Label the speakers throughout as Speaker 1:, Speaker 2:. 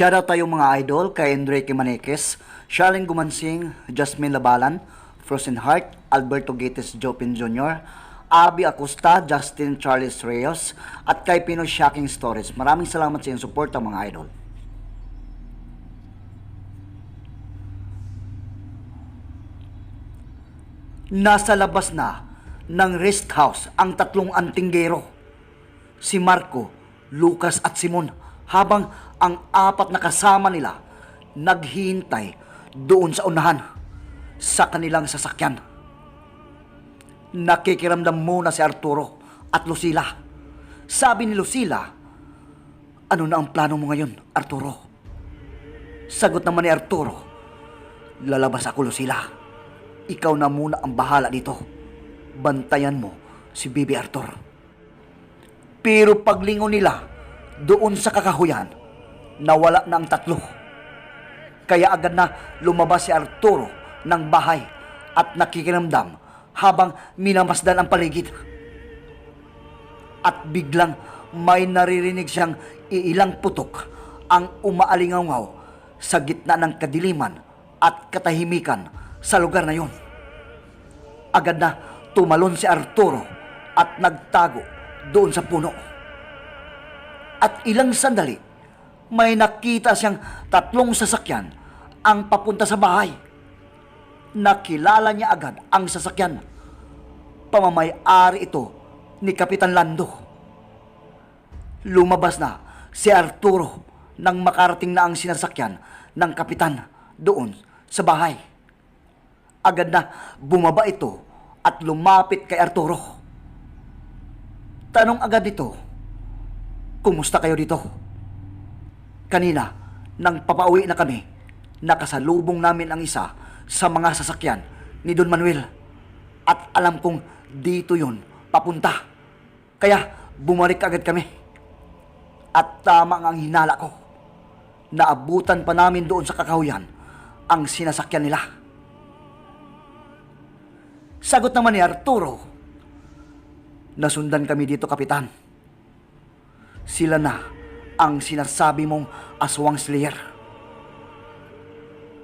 Speaker 1: Shoutout tayo mga idol kay Enrique Maneques, Charlene Gumansing, Jasmine Labalan, Frozen Heart, Alberto Gates Jopin Jr., Abby Acosta, Justin Charles Reyes, at kay Pino Shocking Stories. Maraming salamat sa iyong support mga idol. Nasa labas na ng rest house ang tatlong antinggero. Si Marco, Lucas at Simon habang ang apat na kasama nila naghihintay doon sa unahan sa kanilang sasakyan. Nakikiramdam muna si Arturo at Lucila. Sabi ni Lucila, ano na ang plano mo ngayon, Arturo? Sagot naman ni Arturo, lalabas ako Lucila. Ikaw na muna ang bahala dito. Bantayan mo si Bibi Arthur. Pero paglingon nila doon sa kakahuyan, nawala na ang tatlo. Kaya agad na lumabas si Arturo ng bahay at nakikiramdam habang minamasdan ang paligid. At biglang may naririnig siyang iilang putok ang umaalingaw sa gitna ng kadiliman at katahimikan sa lugar na yon. Agad na tumalon si Arturo at nagtago doon sa puno. At ilang sandali, may nakita siyang tatlong sasakyan ang papunta sa bahay. Nakilala niya agad ang sasakyan. Pamamay-ari ito ni Kapitan Lando. Lumabas na si Arturo nang makarating na ang sinasakyan ng kapitan doon sa bahay. Agad na bumaba ito at lumapit kay Arturo. Tanong agad nito, Kumusta kayo dito? Kanina, nang papauwi na kami, nakasalubong namin ang isa sa mga sasakyan ni Don Manuel. At alam kong dito yon papunta. Kaya bumalik agad kami. At tama ang hinala ko. Naabutan pa namin doon sa kakahuyan ang sinasakyan nila. Sagot naman ni Arturo, Nasundan kami dito, Kapitan. Sila na ang sinasabi mong aswang slayer.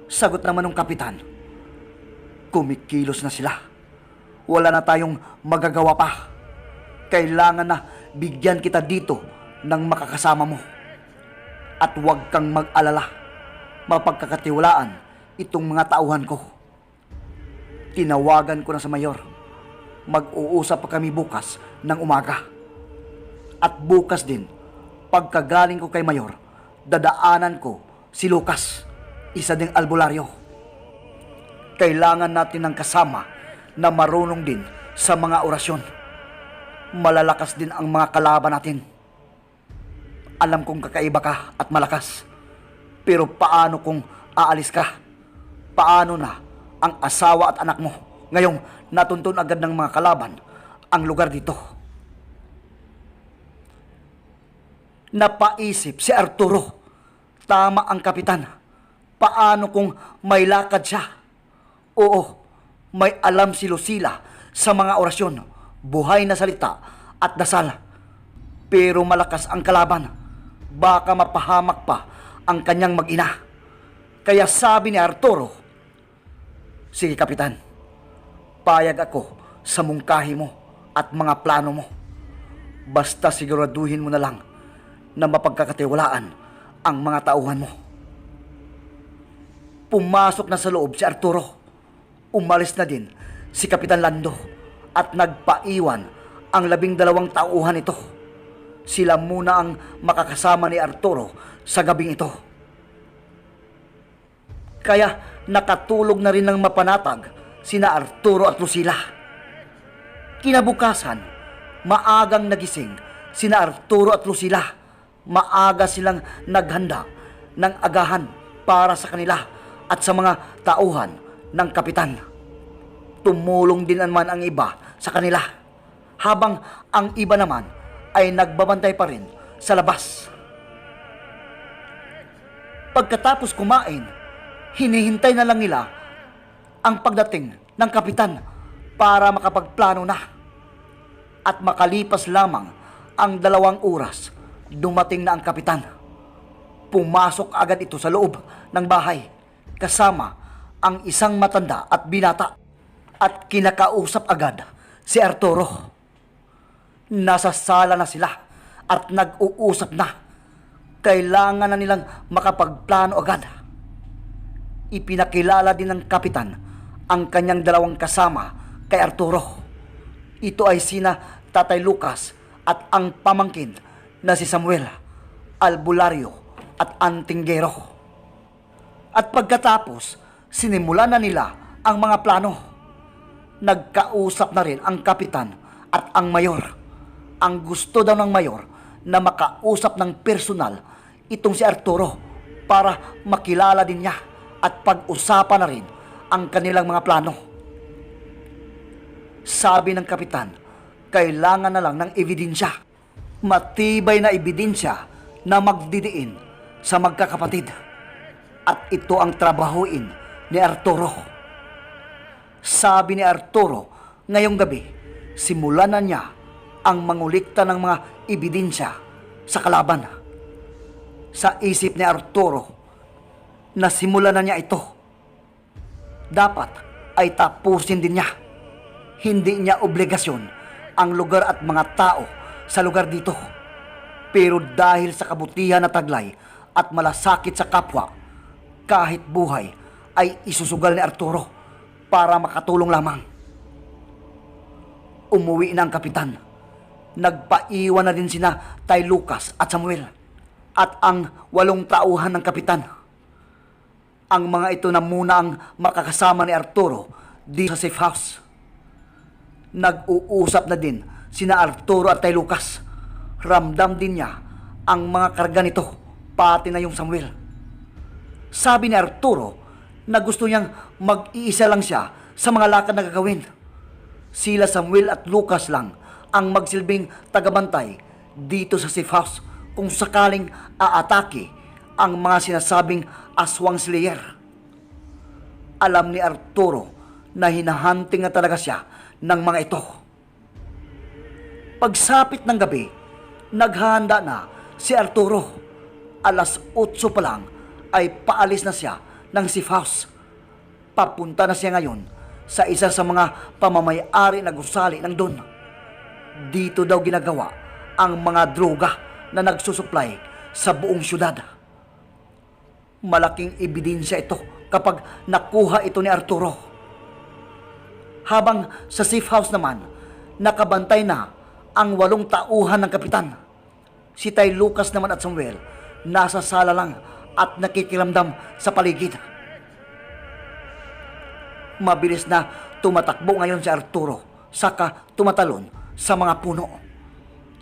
Speaker 1: Sagot naman ng Kapitan, Kumikilos na sila. Wala na tayong magagawa pa. Kailangan na bigyan kita dito ng makakasama mo. At huwag kang mag-alala. Mapagkakatiwalaan itong mga tauhan ko. Tinawagan ko na sa mayor. Mag-uusap pa kami bukas ng umaga. At bukas din, pagkagaling ko kay mayor, dadaanan ko si Lucas, isa ding albularyo. Kailangan natin ng kasama na marunong din sa mga orasyon. Malalakas din ang mga kalaban natin. Alam kong kakaiba ka at malakas. Pero paano kung aalis ka? Paano na ang asawa at anak mo? Ngayong natuntun agad ng mga kalaban ang lugar dito. Napaisip si Arturo. Tama ang kapitan. Paano kung may lakad siya? Oo, may alam si Lucila sa mga orasyon, buhay na salita at dasal. Pero malakas ang kalaban. Baka mapahamak pa ang kanyang mag-ina. Kaya sabi ni Arturo, Sige, Kapitan. Payag ako sa mungkahi mo at mga plano mo. Basta siguraduhin mo na lang na mapagkakatiwalaan ang mga tauhan mo. Pumasok na sa loob si Arturo. Umalis na din si Kapitan Lando at nagpaiwan ang labing dalawang tauhan ito. Sila muna ang makakasama ni Arturo sa gabing ito. Kaya nakatulog na rin ng mapanatag sina Arturo at Lucila. Kinabukasan, maagang nagising sina Arturo at Lucila. Maaga silang naghanda ng agahan para sa kanila at sa mga tauhan ng kapitan. Tumulong din naman ang iba sa kanila, habang ang iba naman ay nagbabantay pa rin sa labas. Pagkatapos kumain, hinihintay na lang nila ang pagdating ng kapitan para makapagplano na. At makalipas lamang ang dalawang oras, dumating na ang kapitan. pumasok agad ito sa loob ng bahay kasama ang isang matanda at binata at kinakausap agad si Arturo. Nasa sala na sila at nag-uusap na. Kailangan na nilang makapagplano agad. Ipinakilala din ng kapitan ang kanyang dalawang kasama kay Arturo. Ito ay sina Tatay Lucas at ang pamangkin na si Samuel, Albulario at Antinggero. At pagkatapos, sinimulan na nila ang mga plano. Nagkausap na rin ang kapitan at ang mayor. Ang gusto daw ng mayor na makausap ng personal itong si Arturo para makilala din niya at pag-usapan na rin ang kanilang mga plano. Sabi ng kapitan, kailangan na lang ng ebidensya. Matibay na ebidensya na magdidiin sa magkakapatid. At ito ang trabahuin ni Arturo. Sabi ni Arturo, ngayong gabi, simulan na niya ang mangulikta ng mga ebidensya sa kalaban. Sa isip ni Arturo, nasimulan na niya ito. Dapat ay tapusin din niya. Hindi niya obligasyon ang lugar at mga tao sa lugar dito. Pero dahil sa kabutihan na taglay at malasakit sa kapwa, kahit buhay ay isusugal ni Arturo para makatulong lamang. Umuwi na ang kapitan. Nagpaiwan na din sina Tay Lucas at Samuel at ang walong tauhan ng kapitan. Ang mga ito na muna ang makakasama ni Arturo di sa safe house. Nag-uusap na din sina Arturo at Tay Lucas. Ramdam din niya ang mga karga nito, pati na yung Samuel. Sabi ni Arturo na gusto niyang mag-iisa lang siya sa mga lakad na gagawin. Sila Samuel at Lucas lang ang magsilbing tagabantay dito sa safe house kung sakaling aatake ang mga sinasabing aswang slayer. Alam ni Arturo na hinahunting na talaga siya ng mga ito. Pagsapit ng gabi, naghahanda na si Arturo. Alas 8 pa lang ay paalis na siya ng safe house. Papunta na siya ngayon sa isa sa mga pamamayari na gusali ng doon. Dito daw ginagawa ang mga droga na nagsusupply sa buong syudad. Malaking ebidensya ito kapag nakuha ito ni Arturo. Habang sa safe house naman, nakabantay na ang walong tauhan ng kapitan. Si Tay Lucas naman at Samuel, nasa sala lang at nakikiramdam sa paligid. Mabilis na tumatakbo ngayon si Arturo, saka tumatalon sa mga puno.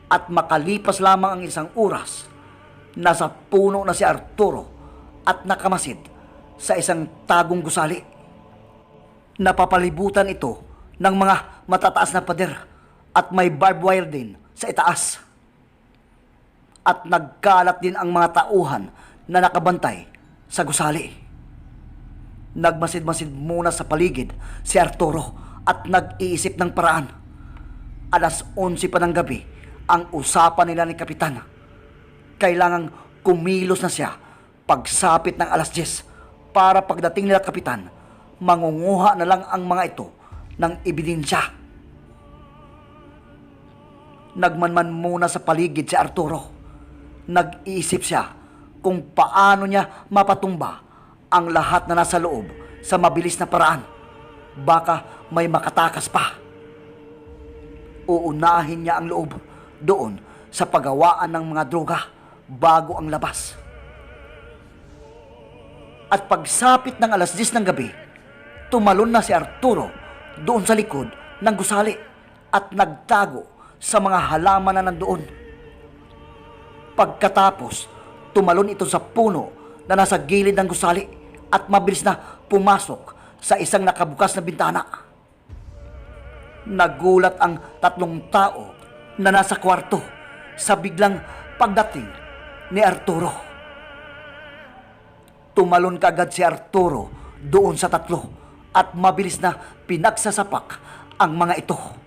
Speaker 1: At makalipas lamang ang isang oras, nasa puno na si Arturo at nakamasid sa isang tagong gusali. Napapalibutan ito ng mga matataas na pader at may barbed wire din sa itaas. At nagkalat din ang mga tauhan na nakabantay sa gusali. Nagmasid-masid muna sa paligid si Arturo at nag-iisip ng paraan. Alas 11 pa ng gabi ang usapan nila ni Kapitan. Kailangang kumilos na siya pagsapit ng alas 10 para pagdating nila Kapitan, mangunguha na lang ang mga ito ng ebidensya. Nagmanman muna sa paligid si Arturo. Nag-iisip siya kung paano niya mapatumba ang lahat na nasa loob sa mabilis na paraan. Baka may makatakas pa. Uunahin niya ang loob doon sa paggawaan ng mga droga bago ang labas. At pagsapit ng alas 10 ng gabi, tumalon na si Arturo doon sa likod ng gusali at nagtago sa mga halaman na nandoon. Pagkatapos, tumalon ito sa puno na nasa gilid ng gusali at mabilis na pumasok sa isang nakabukas na bintana. Nagulat ang tatlong tao na nasa kwarto sa biglang pagdating ni Arturo. Tumalon kaagad si Arturo doon sa tatlo at mabilis na pinagsasapak ang mga ito.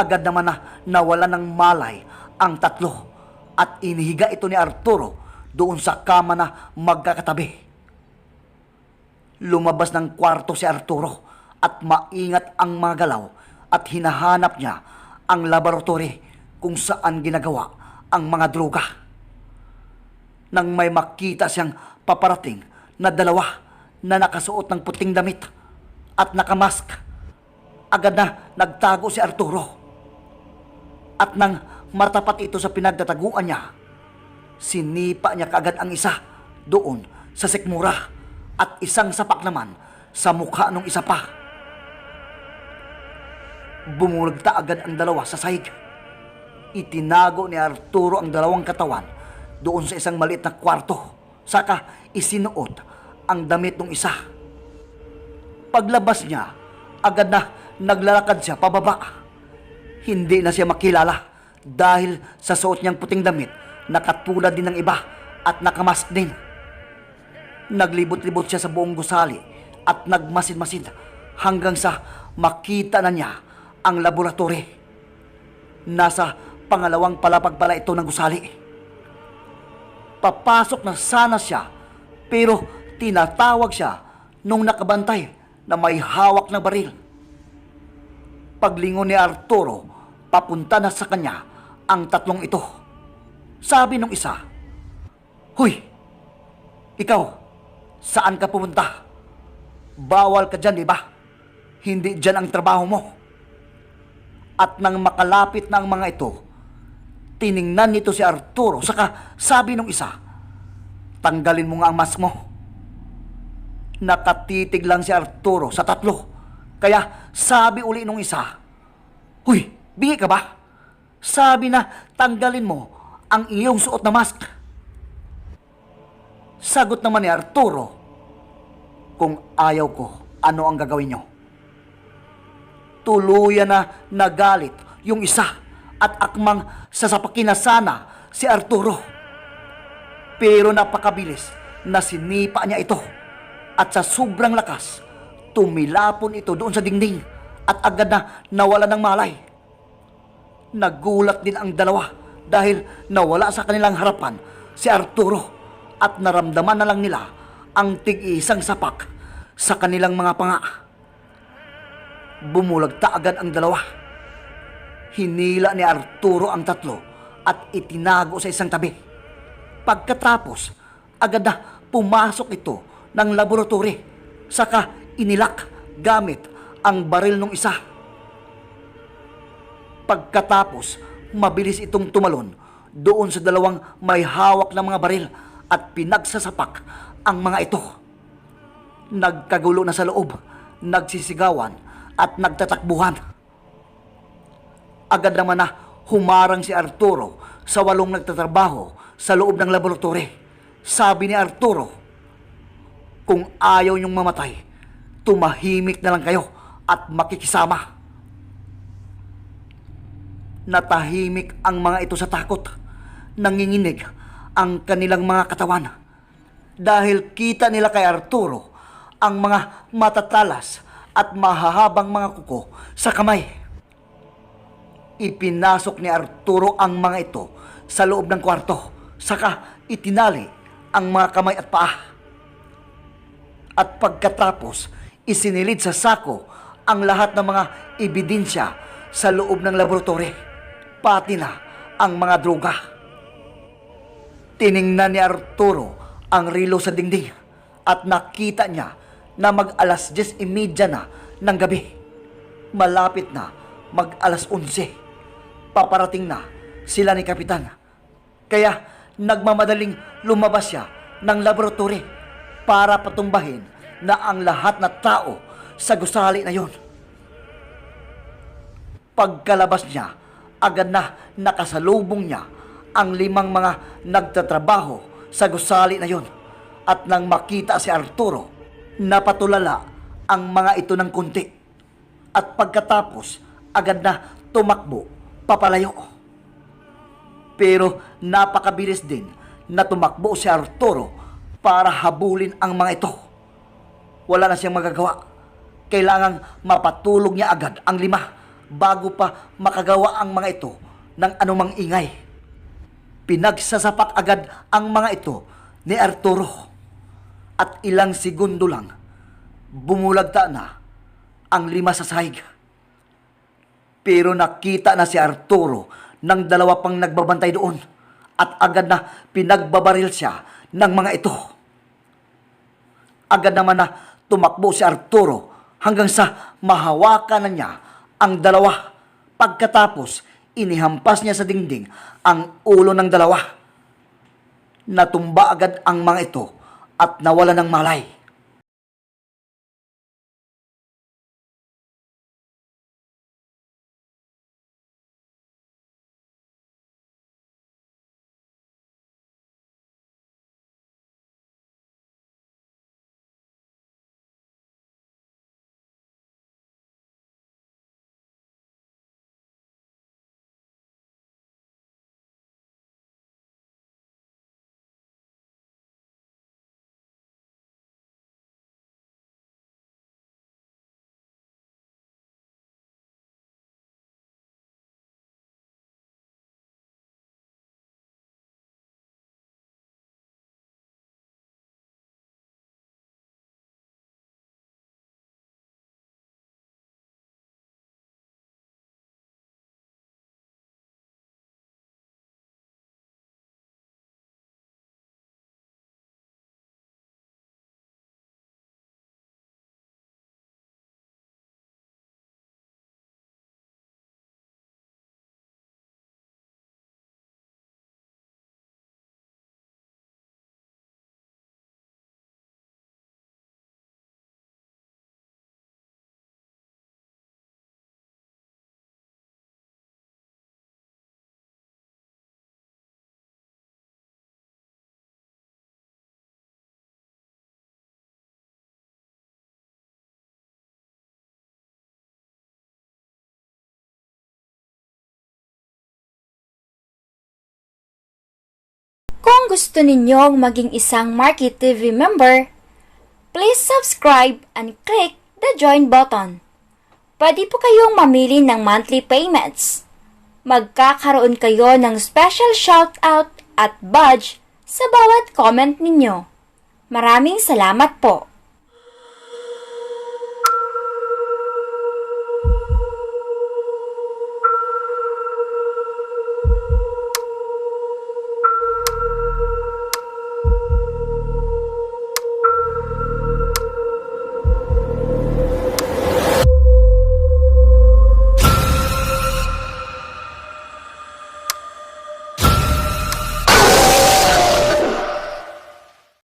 Speaker 1: Agad naman na nawala ng malay ang tatlo at inihiga ito ni Arturo doon sa kama na magkakatabi. Lumabas ng kwarto si Arturo at maingat ang mga galaw at hinahanap niya ang laboratory kung saan ginagawa ang mga droga. Nang may makita siyang paparating na dalawa na nakasuot ng puting damit at nakamask, agad na nagtago si Arturo. At nang matapat ito sa pinagtataguan niya, sinipa niya kaagad ang isa doon sa sikmura at isang sapak naman sa mukha ng isa pa. Bumulagta agad ang dalawa sa sahig. Itinago ni Arturo ang dalawang katawan doon sa isang maliit na kwarto. Saka isinuot ang damit ng isa. Paglabas niya, agad na naglalakad siya pababa. Hindi na siya makilala dahil sa suot niyang puting damit na katulad din ng iba at nakamask din. Naglibot-libot siya sa buong gusali at nagmasid-masid hanggang sa makita na niya ang laboratory. Nasa pangalawang palapag pala ito ng gusali. Papasok na sana siya pero tinatawag siya nung nakabantay na may hawak na baril. Paglingon ni Arturo, papunta na sa kanya ang tatlong ito. Sabi nung isa, Huy, ikaw, saan ka pumunta? Bawal ka dyan, di ba? Hindi dyan ang trabaho mo. At nang makalapit na ang mga ito, tiningnan nito si Arturo, saka sabi nung isa, tanggalin mo nga ang mask mo. Nakatitig lang si Arturo sa tatlo. Kaya sabi uli nung isa, Huy, bingi ka ba? Sabi na tanggalin mo ang iyong suot na mask. Sagot naman ni Arturo, kung ayaw ko, ano ang gagawin nyo? Tuluyan na nagalit yung isa at akmang sasapakin na sana si Arturo. Pero napakabilis na sinipa niya ito at sa sobrang lakas, tumilapon ito doon sa dingding at agad na nawala ng malay. Nagulat din ang dalawa dahil nawala sa kanilang harapan si Arturo at naramdaman na lang nila ang tig-isang sapak sa kanilang mga panga. Bumulagta agad ang dalawa. Hinila ni Arturo ang tatlo at itinago sa isang tabi. Pagkatapos, agad na pumasok ito ng laboratory. Saka inilak gamit ang baril ng isa. Pagkatapos, mabilis itong tumalon doon sa dalawang may hawak na mga baril at pinagsasapak ang mga ito. Nagkagulo na sa loob, nagsisigawan at nagtatakbuhan. Agad naman na humarang si Arturo sa walong nagtatrabaho sa loob ng laboratory. Sabi ni Arturo, kung ayaw niyong mamatay, tumahimik na lang kayo at makikisama. Natahimik ang mga ito sa takot. Nanginginig ang kanilang mga katawan. Dahil kita nila kay Arturo ang mga matatalas at mahahabang mga kuko sa kamay. Ipinasok ni Arturo ang mga ito sa loob ng kwarto. Saka itinali ang mga kamay at paa. At pagkatapos, isinilid sa sako ang lahat ng mga ebidensya sa loob ng laboratory. Pati na ang mga droga. Tiningnan ni Arturo ang rilo sa dingding at nakita niya na mag alas 10.30 na ng gabi. Malapit na mag alas 11. Paparating na sila ni Kapitan. Kaya nagmamadaling lumabas siya ng laboratory para patumbahin na ang lahat na tao sa gusali na yon. Pagkalabas niya, agad na nakasalubong niya ang limang mga nagtatrabaho sa gusali na yon. At nang makita si Arturo, napatulala ang mga ito ng kunti. At pagkatapos, agad na tumakbo papalayo. Pero napakabilis din na tumakbo si Arturo para habulin ang mga ito. Wala na siyang magagawa. Kailangang mapatulog niya agad ang lima bago pa makagawa ang mga ito ng anumang ingay. pinagsasapak agad ang mga ito ni Arturo. At ilang segundo lang, bumulagta na ang lima sa sahig. Pero nakita na si Arturo ng dalawa pang nagbabantay doon at agad na pinagbabaril siya ng mga ito. Agad naman na tumakbo si Arturo hanggang sa mahawakan na niya ang dalawa. Pagkatapos, inihampas niya sa dingding ang ulo ng dalawa. Natumba agad ang mga ito at nawala ng malay.
Speaker 2: Kung gusto ninyong maging isang Market TV member, please subscribe and click the join button. Pwede po kayong mamili ng monthly payments. Magkakaroon kayo ng special shoutout at badge sa bawat comment ninyo. Maraming salamat po!